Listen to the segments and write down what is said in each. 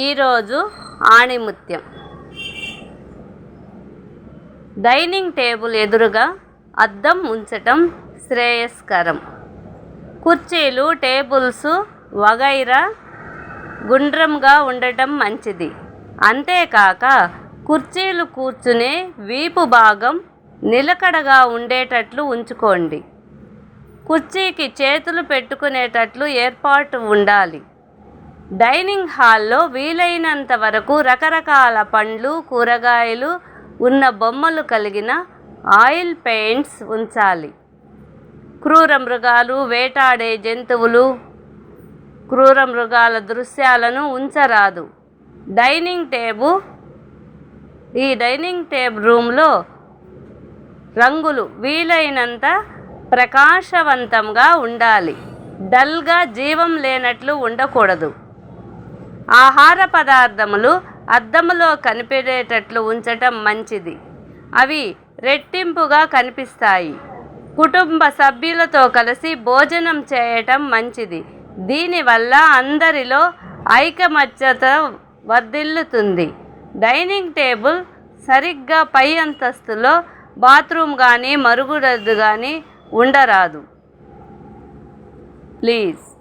ఈరోజు ఆణిముత్యం. Dining table ఎదురుగా అద్దం ఉంచటం శ్రేయస్కరం. కుర్చీలు టేబుల్స్ వగైరా గుండ్రంగా ఉండటం మంచిది. అంతేకాక కుర్చీలు కూర్చునే వీపు భాగం నిలకడగా ఉండేటట్లు ఉంచుకోండి. కుర్చీకి చేతులు పెట్టుకునేటట్లు ఏర్పాటు ఉండాలి. డైనింగ్ హాల్లో వీలైనంత వరకు రకరకాల పండ్లు కూరగాయలు ఉన్న బొమ్మలు కలిగిన ఆయిల్ పెయింట్స్ ఉంచాలి. క్రూర మృగాలు వేటాడే జంతువులు క్రూర మృగాల దృశ్యాలను ఉంచరాదు. డైనింగ్ టేబుల్ ఈ డైనింగ్ టేబుల్ రూమ్లో రంగులు వీలైనంత ప్రకాశవంతంగా ఉండాలి. డల్గా జీవం లేనట్లు ఉండకూడదు. ఆహార పదార్థములు అద్దములో కనిపెడేటట్లు ఉంచటం మంచిది. అవి రెట్టింపుగా కనిపిస్తాయి. కుటుంబ సభ్యులతో కలిసి భోజనం చేయటం మంచిది. దీనివల్ల అందరిలో ఐకమత్యత వర్ధిల్లుతుంది. డైనింగ్ టేబుల్ సరిగ్గా పై అంతస్తులో బాత్రూమ్ కానీ మరుగుదొడ్డి కానీ ఉండరాదు. ప్లీజ్.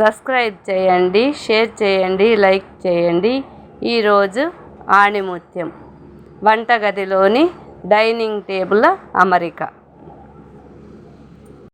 సబ్స్క్రైబ్ చేయండి షేర్ చేయండి లైక్ చేయండి. ఈరోజు ఆణిముత్యం వంటగదిలోని డైనింగ్ టేబుల్ అమరిక.